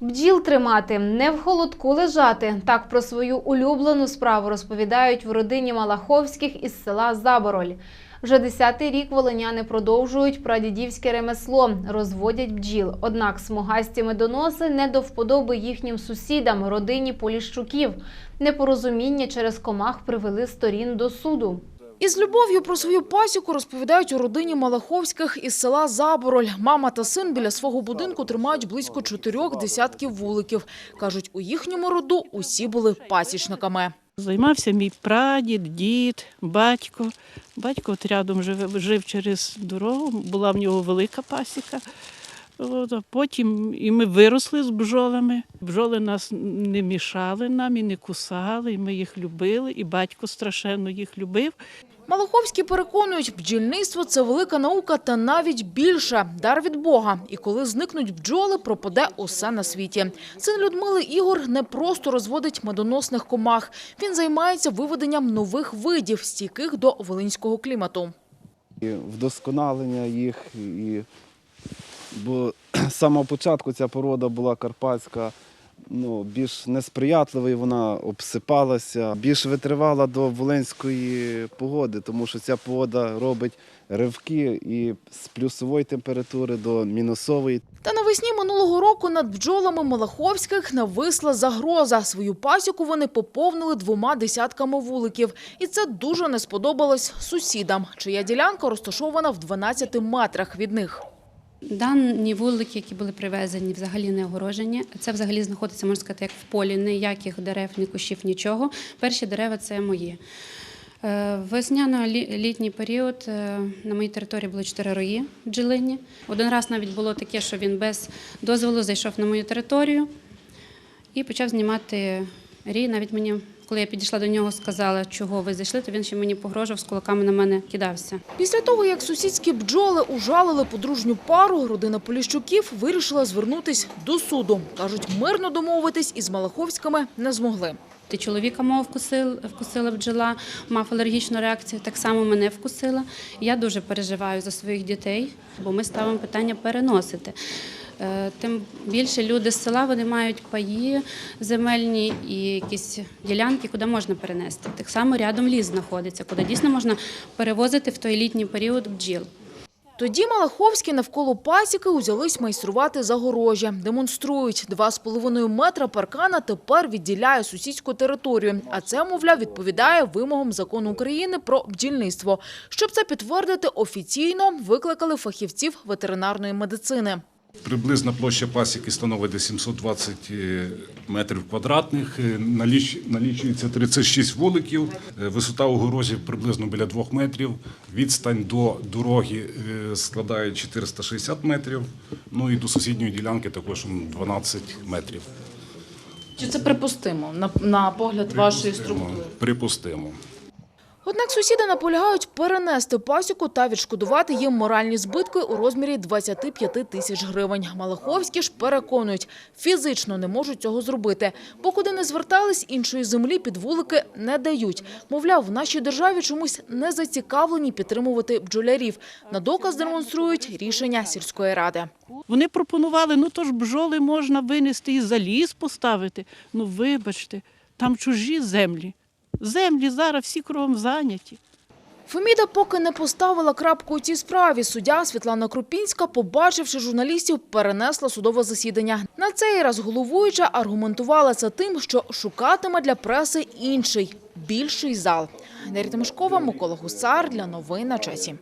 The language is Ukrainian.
Бджіл тримати, не в холодку лежати. Так про свою улюблену справу розповідають в родині Малаховських із села Забороль. Вже десятий рік волиняни продовжують прадідівське ремесло, розводять бджіл. Однак смугасті медоноси не до вподоби їхнім сусідам, родині Поліщуків. Непорозуміння через комах привели сторін до суду. Із любов'ю про свою пасіку розповідають у родині Малаховських із села Забороль. Мама та син біля свого будинку тримають близько чотирьох десятків вуликів. Кажуть, у їхньому роду усі були пасічниками. Займався мій прадід, дід, батько. Батько от рядом жив, через дорогу, була в нього велика пасіка. От, потім і ми виросли з бджолами. Бджоли нас не мішали нам і не кусали, і ми їх любили, і батько страшенно їх любив. Малаховські переконують, бджільництво – це велика наука та навіть більше – дар від Бога. І коли зникнуть бджоли, пропаде усе на світі. Син Людмили Ігор не просто розводить медоносних комах. Він займається виведенням нових видів, стійких до волинського клімату. і вдосконалення їх. І... Бо з самого початку ця порода була карпатська, ну, більш несприятлива, вона обсипалася, більш витривала до волинської погоди, тому що ця погода робить ривки і з плюсової температури до мінусової. Та навесні минулого року над бджолами Малаховських нависла загроза. Свою пасіку вони поповнили двома десятками вуликів. І це дуже не сподобалось сусідам, чия ділянка розташована в 12 метрах від них. Дані вулики, які були привезені, взагалі не огорожені. Це взагалі знаходиться, можна сказати, як в полі, ніяких дерев, ні кущів, нічого. Перші дерева це мої. Е, Весняно-літній період е, на моїй території було чотири рої бджолині. Один раз навіть було таке, що він без дозволу зайшов на мою територію і почав знімати рій. Навіть мені, коли я підійшла до нього, сказала, чого ви зайшли, то він ще мені погрожував, з кулаками на мене кидався. Після того, як сусідські бджоли ужалили подружню пару, родина Поліщуків вирішила звернутись до суду. Кажуть, мирно домовитись із Малаховськими не змогли. Ти чоловіка мого вкусила, вкусила бджола, мав алергічну реакцію, так само мене вкусила. Я дуже переживаю за своїх дітей, бо ми ставимо питання переносити. Е, Тим більше люди з села вони мають паї земельні і якісь ділянки, куди можна перенести. Так само рядом ліс знаходиться, куди дійсно можна перевозити в той літній період бджіл. Тоді Малаховські навколо пасіки узялись майструвати загорожі. Демонструють, 2,5 метра паркана тепер відділяє сусідську територію. А це, мовляв, відповідає вимогам закону України про бджільництво. Щоб це підтвердити офіційно, викликали фахівців ветеринарної медицини. Приблизна площа пасіки становить 720 метрів квадратних. Е, Налічується 36 вуликів. Е, Висота огорожів приблизно біля 2 метрів. Відстань до дороги е, складає 460 метрів. Ну і до сусідньої ділянки також 12 метрів. Чи це припустимо на, на погляд вашої структури? Припустимо. Однак сусіди наполягають перенести пасіку та відшкодувати їм моральні збитки у розмірі 25 тисяч гривень. Малаховські ж переконують, фізично не можуть цього зробити, бо куди не звертались, іншої землі під вулики не дають. Мовляв, в нашій державі чомусь не зацікавлені підтримувати бджолярів. На доказ демонструють рішення сільської ради. Вони пропонували, ну то ж бджоли можна винести і за ліс поставити. Ну вибачте, там чужі землі. Землі зараз всі кровом зайняті. Феміда поки не поставила крапку у цій справі. Суддя Світлана Крупінська, побачивши журналістів, перенесла судове засідання. На цей раз головуюча аргументувала це тим, що шукатиме для преси інший, більший зал. Неріта Тимошкова, Микола Гусар для новин на часі.